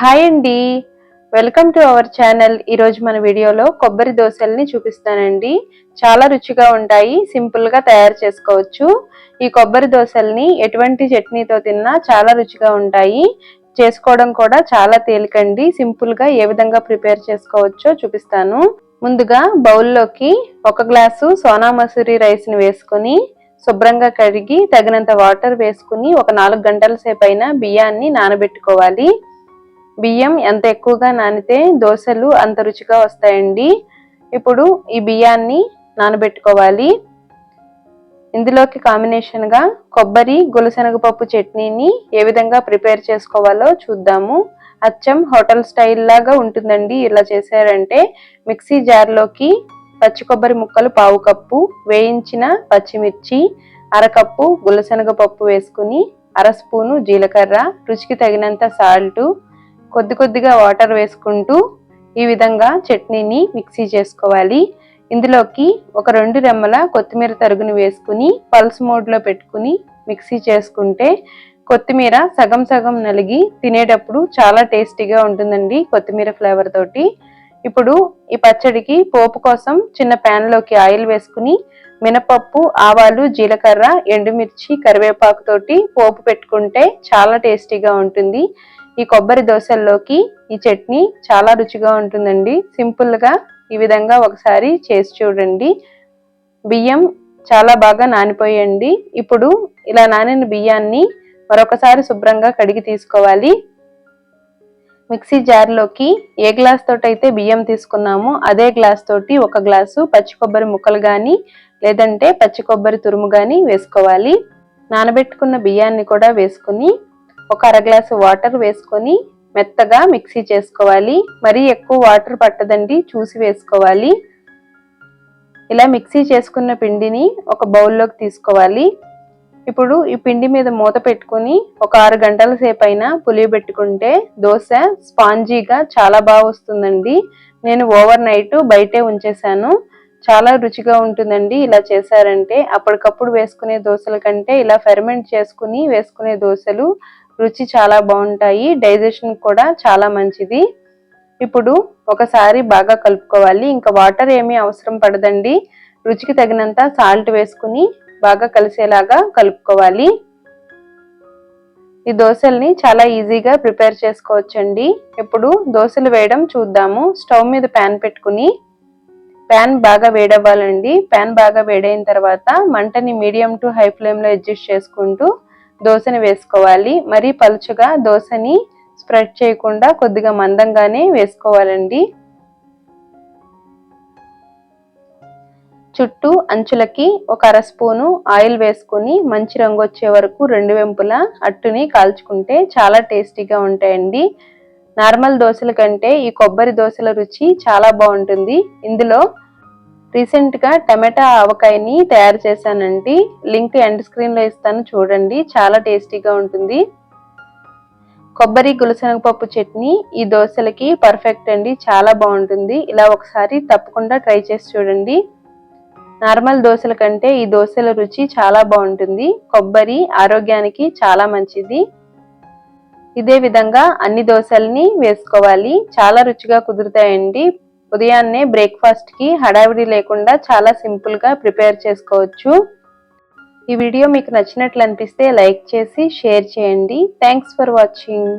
Hi అండి. Welcome to our channel ఈరోజు మన వీడియోలో కొబ్బరి దోశల్ని చూపిస్తానండి. చాలా రుచిగా ఉంటాయి. సింపుల్గా తయారు చేసుకోవచ్చు. ఈ కొబ్బరి దోశల్ని ఎటువంటి చట్నీతో తిన్నా చాలా రుచిగా ఉంటాయి. చేసుకోవడం కూడా చాలా తేలికండి. సింపుల్గా ఏ విధంగా ప్రిపేర్ చేసుకోవచ్చో చూపిస్తాను. ముందుగా బౌల్లోకి ఒక గ్లాసు సోనా మసూరి రైస్ని వేసుకొని శుభ్రంగా కడిగి తగినంత వాటర్ వేసుకుని ఒక నాలుగు గంటల సేపు అయినా బియ్యాన్ని నానబెట్టుకోవాలి. బియ్యం ఎంత ఎక్కువగా నానితే దోశలు అంత రుచిగా వస్తాయండి. ఇప్పుడు ఈ బియ్యాన్ని నానబెట్టుకోవాలి. ఇందులోకి కాంబినేషన్గా కొబ్బరి గులసెనగపప్పు చట్నీని ఏ విధంగా ప్రిపేర్ చేసుకోవాలో చూద్దాము. అచ్చం హోటల్ స్టైల్ లాగా ఉంటుందండి ఇలా చేశారంటే. మిక్సీ జార్లోకి పచ్చి కొబ్బరి ముక్కలు పావు కప్పు వేయించిన పచ్చిమిర్చి అరకప్పు గులశనగపప్పు వేసుకుని అర స్పూను జీలకర్ర రుచికి తగినంత సాల్టు కొద్ది కొద్దిగా వాటర్ వేసుకుంటూ ఈ విధంగా చట్నీని మిక్సీ చేసుకోవాలి. ఇందులోకి ఒక రెండు రెమ్మల కొత్తిమీర తరుగును వేసుకుని పల్స్ మోడ్లో పెట్టుకుని మిక్సీ చేసుకుంటే కొత్తిమీర సగం సగం నలిగి తినేటప్పుడు చాలా టేస్టీగా ఉంటుందండి కొత్తిమీర ఫ్లేవర్ తోటి. ఇప్పుడు ఈ పచ్చడికి పోపు కోసం చిన్న ప్యాన్లోకి ఆయిల్ వేసుకుని మినపప్పు ఆవాలు జీలకర్ర ఎండుమిర్చి కరివేపాకు తోటి పోపు పెట్టుకుంటే చాలా టేస్టీగా ఉంటుంది. ఈ కొబ్బరి దోశల్లోకి ఈ చట్నీ చాలా రుచిగా ఉంటుందండి. సింపుల్గా ఈ విధంగా ఒకసారి చేసి చూడండి. బియ్యం చాలా బాగా నానిపోయండి. ఇప్పుడు ఇలా నానిన బియ్యాన్ని మరొకసారి శుభ్రంగా కడిగి తీసుకోవాలి. మిక్సీ జార్లోకి ఏ గ్లాస్ తోటి అయితే బియ్యం తీసుకున్నామో అదే గ్లాస్ తోటి ఒక గ్లాసు పచ్చి కొబ్బరి ముక్కలు కానీ లేదంటే పచ్చి కొబ్బరి తురుము కానీ వేసుకోవాలి. నానబెట్టుకున్న బియ్యాన్ని కూడా వేసుకుని ఒక అర గ్లాసు వాటర్ వేసుకొని మెత్తగా మిక్సీ చేసుకోవాలి. మరీ ఎక్కువ వాటర్ పట్టదండి చూసి వేసుకోవాలి. ఇలా మిక్సీ చేసుకున్న పిండిని ఒక బౌల్లోకి తీసుకోవాలి. ఇప్పుడు ఈ పిండి మీద మూత పెట్టుకుని ఒక ఆరు గంటల సేపు అయినా పులియబెట్టుకుంటే దోశ స్పాంజీగా చాలా బాగా వస్తుందండి. నేను ఓవర్ నైట్ బయటే ఉంచేసాను చాలా రుచిగా ఉంటుందండి ఇలా చేశారంటే. అప్పటికప్పుడు వేసుకునే దోశల కంటే ఇలా ఫెర్మెంట్ చేసుకుని వేసుకునే దోశలు రుచి చాలా బాగుంటాయి. డైజెషన్ కూడా చాలా మంచిది. ఇప్పుడు ఒకసారి బాగా కలుపుకోవాలి. ఇంకా వాటర్ ఏమీ అవసరం పడదండి. రుచికి తగినంత సాల్ట్ వేసుకుని బాగా కలిసేలాగా కలుపుకోవాలి. ఈ దోశల్ని చాలా ఈజీగా ప్రిపేర్ చేసుకోవచ్చండి. ఇప్పుడు దోశలు వేయడం చూద్దాము. స్టవ్ మీద ప్యాన్ పెట్టుకుని ప్యాన్ బాగా వేడవ్వాలండి. ప్యాన్ బాగా వేడైన తర్వాత మంటని మీడియం టు హై ఫ్లేమ్లో అడ్జస్ట్ చేసుకుంటూ దోశని వేసుకోవాలి. మరీ పలుచగా దోశని స్ప్రెడ్ చేయకుండా కొద్దిగా మందంగానే వేసుకోవాలండి. చుట్టూ అంచులకి ఒక అర స్పూను ఆయిల్ వేసుకొని మంచి రంగు వచ్చే వరకు రెండు వెంపుల అట్టుని కాల్చుకుంటే చాలా టేస్టీగా ఉంటాయండి. నార్మల్ దోశల కంటే ఈ కొబ్బరి దోశల రుచి చాలా బాగుంటుంది. ఇందులో రీసెంట్గా టమాటా ఆవకాయని తయారు చేశానండి. లింక్ ఎండ్ స్క్రీన్లో ఇస్తాను చూడండి. చాలా టేస్టీగా ఉంటుంది. కొబ్బరి గులసెనగపప్పు చట్నీ ఈ దోశలకి పర్ఫెక్ట్ అండి. చాలా బాగుంటుంది. ఇలా ఒకసారి తప్పకుండా ట్రై చేసి చూడండి. నార్మల్ దోశల కంటే ఈ దోశల రుచి చాలా బాగుంటుంది. కొబ్బరి ఆరోగ్యానికి చాలా మంచిది. ఇదే విధంగా అన్ని దోశల్ని వేసుకోవాలి. చాలా రుచిగా కుదురుతాయండి. ఉదయాన్నే బ్రేక్ఫాస్ట్కి హడావిడి లేకుండా చాలా సింపుల్గా ప్రిపేర్ చేసుకోవచ్చు. ఈ వీడియో మీకు నచ్చినట్లు అనిపిస్తే లైక్ చేసి షేర్ చేయండి. Thanks for watching.